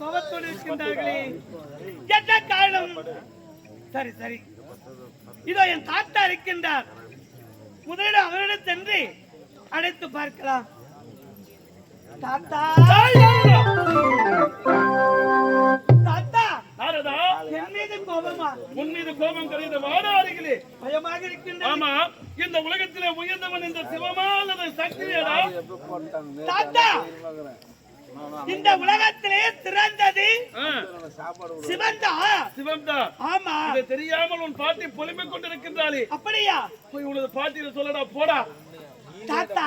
இருக்கின்றார்களே. என்ன காரணம்? சரி சரி. இதோ என் தாத்தா இருக்கின்றார். முதலிடம் அவரிடம் சென்று அழைத்து பார்க்கலாம். தாத்தா! தாத்தா! நாரதா என் மீது கோபமா? உன் மீது கோபம் கரைந்த வாடா அருகிலே. பயமாக இருக்கின்றது. ஆமா இந்த உலகத்திலே உயர்ந்தவன் இந்த சிவமா அல்லது சக்தியடா. தாத்தா! இந்த உலகத்திலே சிவந்தா? சிவம்தா ஆமா. இதை தெரியாமல் உன் பாட்டி பொலிமை கொண்டிருக்கின்றாளே. அப்படியா? போய் உனது பாட்டியில சொல்லடா போடா. தாத்தா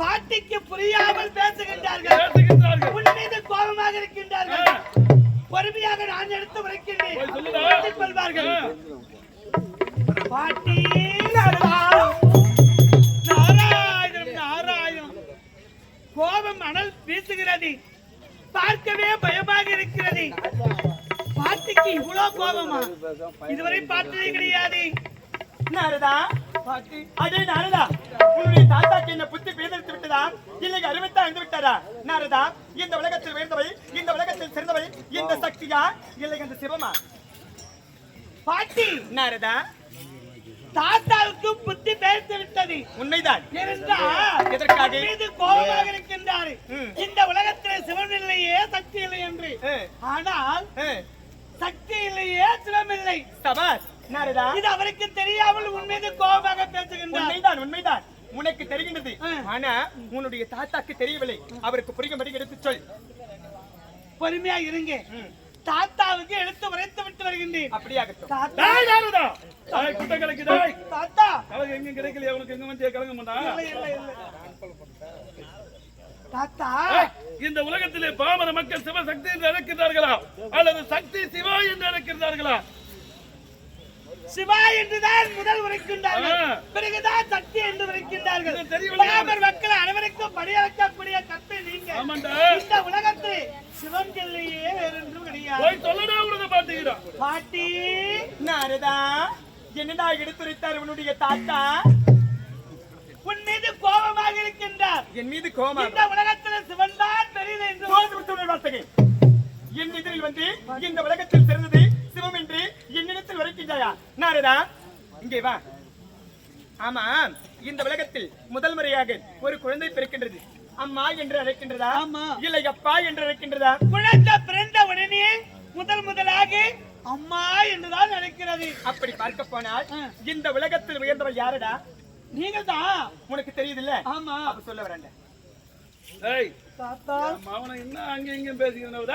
பாட்டிக்கு புரியாமல் பேசுகின்றார்கள். பேசுகின்றார்கள். உன் மீது கோபமாக இருக்கின்றார்கள். பொறுமையாக நான் எடுத்து உரைக்கின்றேன். போய் சொல்லுடா. புரிந்து கொள்வார்கள். பாட்டி. நாரதா. நாராயணம் நாராயணம் கோபம் அனல் வீசுகிறது. பார்க்கவே பயமாக இருக்கிறது. பாட்டிக்கு இவ்வளவு கோபமா? இதுவரை பார்த்ததே கிடையாது. நாரதா பாட்டி. அடே நாரதா உன்னுடைய தாத்தாக்கு என்ன புத்தி பேதெடுத்து விட்டதா? இல்லை அறிவித்தா இருந்து விட்டாரா? நாரதா இந்த உலகத்தில் உயர்ந்தவை இந்த உலகத்தில் சிறந்தவை இந்த சக்தியா? இல்லை இந்த சிவமா? பாட்டி நாரதா தாத்தாவுக்கு புத்தி பேர்த்து விட்டது. உண்மைதான் எதற்காக? மீது கோபமாக இருக்கின்றார். இந்த உலகத்திலே சிவன் இல்லையே சக்தி இல்லை என்று. ஆனால் சக்தி இல்லையே சிவம் இல்லை. சபாஸ் இது அவருக்கு தெரியாமல் மீது கோபமாக பேசுகின்றார். உண்மைதான் உண்மைதான் உனக்கு தெரிகின்றது. ஆனா உன்னுடைய தாத்தாக்கு தெரியவில்லை. அவருக்கு புரியும்படி எடுத்துச் சொல். பொறுமையா இருங்க. ம், தாத்தாவுக்கு எடுத்து உரைத்து விட்டு வருகின்றேன். குட்டை கலக்கு தாத்தா. எங்க கிடைக்கலையா உனக்கு எங்க வந்து கலங்க மாட்டா இல்லை, இல்லை, இல்லை. தாத்தா. இந்த உலகத்திலே பாமர மக்கள் சிவசக்தி என்று அழைக்கிறார்களா அல்லது சக்தி சிவா என்று அழைக்கிறார்களா சிவா என்றுதான் முதல் உரைக்கின்றார்கள். பிறகுதான் சக்தி என்று உரைக்கின்றார்கள்? பாமர் மக்கள் அனைவருக்கும் பணிய வைக்கக்கூடிய கத்தை நீங்க ஆமாண்டா. இந்த உலகத்தில் சிவன் இல்லையே வேறொன்றும் கிடையாது. பாட்டி நாரதா என்னடா எடுத்துரைத்தார் உன்னுடைய தாத்தா? உன் மீது கோபமாக இருக்கின்றார். என் மீது கோமா இந்த உலகத்தில் சிவன் தான் பெரியது என்று வார்த்தைகள் என் எதிரில் வந்து இந்த உலகத்தில் சிறந்தது சிவம் என்று வரைக்கின்றாயா நாரதா இங்கே வா. ஆமா இந்த உலகத்தில் முதல் முறையாக ஒரு குழந்தை பிறக்கின்றது. அம்மா என்று அழைக்கின்றதா? ஆமா. இல்லை அப்பா என்று அழைக்கின்றதா? குழந்தை பிறந்த உடனே முதல் முதலாக அம்மா என்றுதான் நினைக்கிறது அப்படி பார்க்க போனால். இந்த உலகத்தில் உயர்ந்தவள் யாரடா? நீங்க தான் உனக்கு தெரியுதுல்ல? ஆமா. அப்ப சொல்ல வரேன் தாத்தா. மாவன என்ன அங்க இங்க பேசிக்கிறேன்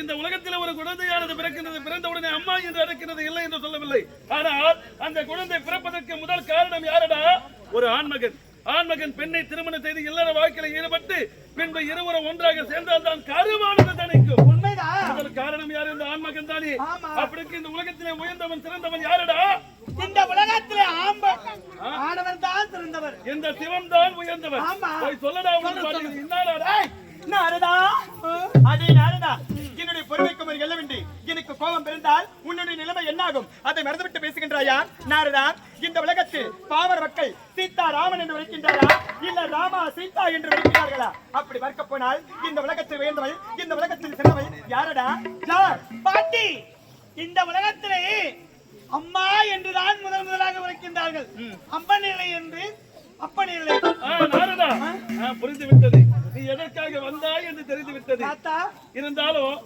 இந்த உலகத்தில் ஒரு குழந்தையானது பிறக்கின்றது பிறந்த உடனே அம்மா என்று அழைக்கிறது இல்லை என்று சொல்லவில்லை. ஆனால் அந்த குழந்தை பிறப்பதற்கு முதல் காரணம் யாரடா? ஒரு ஆண்மகன். ஆண்மகன் பெண்ணை திருமணம் செய்து இல்லற வாழ்க்கையில் ஈடுபட்டு பின்பு இருவரும் ஒன்றாக சேர்ந்தால் தான் கருவானது தணிக்கும். உண்மைதான் காரணம் யார்? இந்த ஆண்மகன் தானே. அப்படிக்கு இந்த உலகத்திலே உயர்ந்தவன் சிறந்தவன் யாரடா? இந்த உலகத்திலே ஆடவர் தான் சிறந்தவர் இந்த சிவன் தான். போய் சொல்லடா டேய்? நாரதா? அதே நாரதா. என்னுடைய பொறுமைக்கு ஒரு எல்லவின்றி. எனக்கு கோபம் பிறந்தால் உன்னுடைய நிலைமை என்னாகும்? அதை மறந்துவிட்டு பேசுகின்றாயா? நாரதா இந்த உலகத்தில் பாமர மக்கள் சீதா ராமன் என்று விളിக்கின்றாரா இல்ல ராமா சீதா என்று விളിக்கிறார்களா அப்படி பார்க்க போனால் இந்த உலகத்தில் உயர்ந்தவள் இந்த உலகத்தில் சிறந்தவள் யாரடா? யார்? பாட்டி! இந்த உலகத்திலே அம்மா என்றுதான் முதல் முதலாக உரைக்கின்றார்கள். அம்பன் இல்லை என்று நாரதா. புரிந்து விட்டது நீ எதற்காக வந்தாய் என்று தெரிந்து விட்டது இருந்தாலும்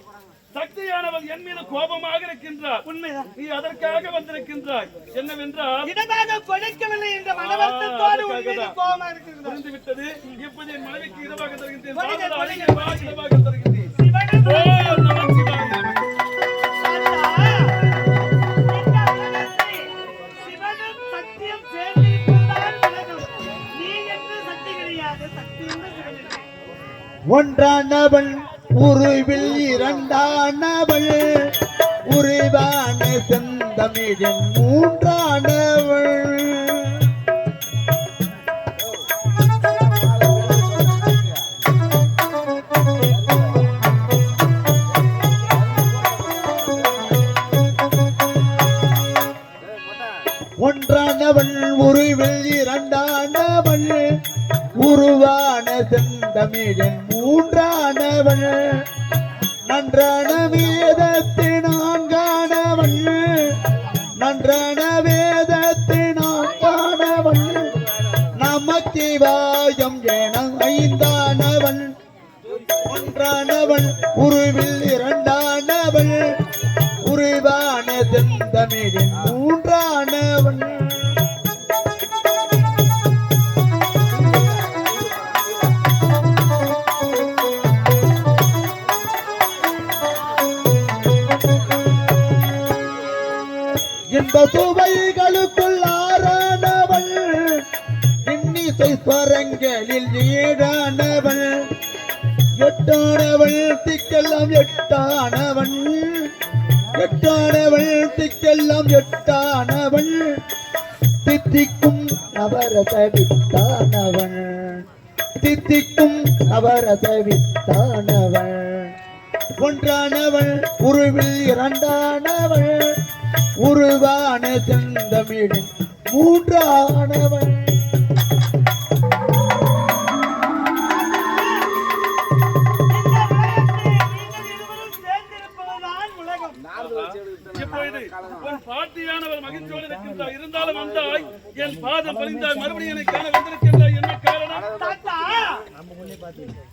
சக்தியானவன் என் மீது கோபமாக இருக்கின்றார். உண்மைதான். நீ அதற்காக வந்திருக்கின்றாய். என்னவென்றால் இடமாக கொடுக்கவில்லை என்ற மனவர்த்தத்தோடு மீது கோபமாக இருக்கிறது புரிந்து விட்டது இப்போது என் மனைவிக்கு இரவாக தருகின்றேன். இரவாக தருகின்றேன். ஒன்றானவள் உருவில் இரண்டானவள். உருவான செந்தமிழின் மூன்றானவள். ஒன்றானவள் உருவில் இரண்டானவள். உருவான செந்தமிழின் மூன்றானவள். நன்றான வேதத்தை நான் காணவள் நன்றான வேதத்தை நான் நான்கானவள் நமச்சிவாயம் என ஐந்தானவள். ஒன்றானவள் உருவில் இரண்டானவள். உருவான செந்தமிழின் மூன்று இன்னிசை ஸ்வரங்களில் ஏழானவள் எட்டானவள் திக்கெல்லாம் எட்டானவள். எட்டானவள் திக்கெல்லாம் எட்டானவள். தித்திக்கும் நவரச தித்திக்கும் அவரசவித்தானவள் ஒன்றானவள் உருவில் இரண்டானவள். உருவான செந்தமிழின் மூன்றானவள்.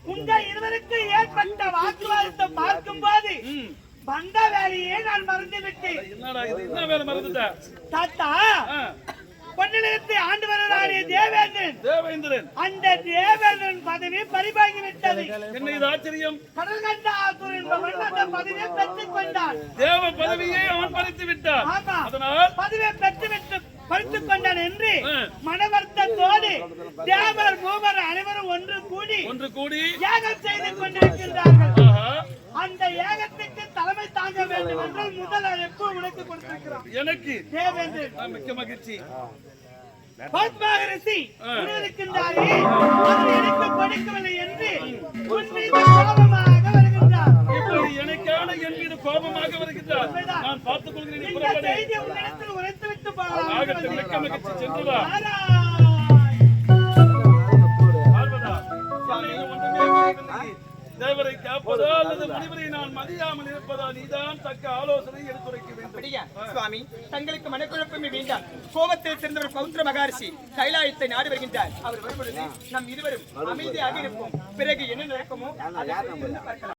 உங்க இருவருக்கு ஏற்பட்ட வாக்குவாதத்தை பார்க்கும்போது ம், வந்த வேலையே நான் மறந்து விட்டேன் என்னடா இது? என்ன வேலை மறந்துட்ட? தாத்தா ஆ, பொன்னிலத்தை ஆண்டு வருகிறாரே தேவேந்திரன். தேவேந்திரன். அந்த தேவேந்திரன் பதவி பறிபாகி விட்டது என்ன இது ஆச்சரியம்? கடல் கண்டாசுர் என்பவன் அந்த பதவியை பெற்றுக் கொண்டான். தேவ பதவியை அவன் பறித்து விட்டான் அதனால் பதவியை பெற்றுவிட்டு பறித்துக் கொண்டான் என்று ஆ. மனவர்த்தத்தோடு தேவர் பூமர் அனைவரும் ஒன்று கூடி ஒன்று கூடி யாகம் செய்து கொண்டிருக்கின்றார்கள். அந்த யாகத்துக்கு தலைமை தாங்க வேண்டும் என்றால் முதல் அழைப்பு உனக்கு கொடுத்திருக்கிறான் எனக்கு? தேவேந்திரன். மிக்க மகிழ்ச்சி. அவர் எனக்கு கொடுக்கவில்லை என்று உன் மீது கோபமாக வருகின்றார். இப்போது எனக்கான என் மீது கோபமாக வருகின்றார். நான் பார்த்துக் கொள்கிறேன் நீ இந்த புறப்படு செய்தி உன்னிடத்தில் உரைத்துவிட்டு ஆகட்டும் மிக்க போகலாம் மகிழ்ச்சி. சென்று வா. பார்வதா, என்னை ஒன்றுமே புரியவில்லை. தேவரை காப்பதா அல்லது முனிவரை நான் மதியாமல் இருப்பதா நீதான் தக்க ஆலோசனை எடுத்துரைக்க வேண்டும். அப்படியா? சுவாமி தங்களுக்கு மனக்குழப்பமே வேண்டாம். கோபத்தில் சிறந்தவர் பௌத்திர மகர்ஷி கைலாயத்தை நாடி வருகின்றார். அவர் வரும்பொழுது நம் இருவரும் அமைதியாக இருப்போம். பிறகு என்ன நடக்குமோ அதை பொறுத்திருந்து பார்க்கலாம்.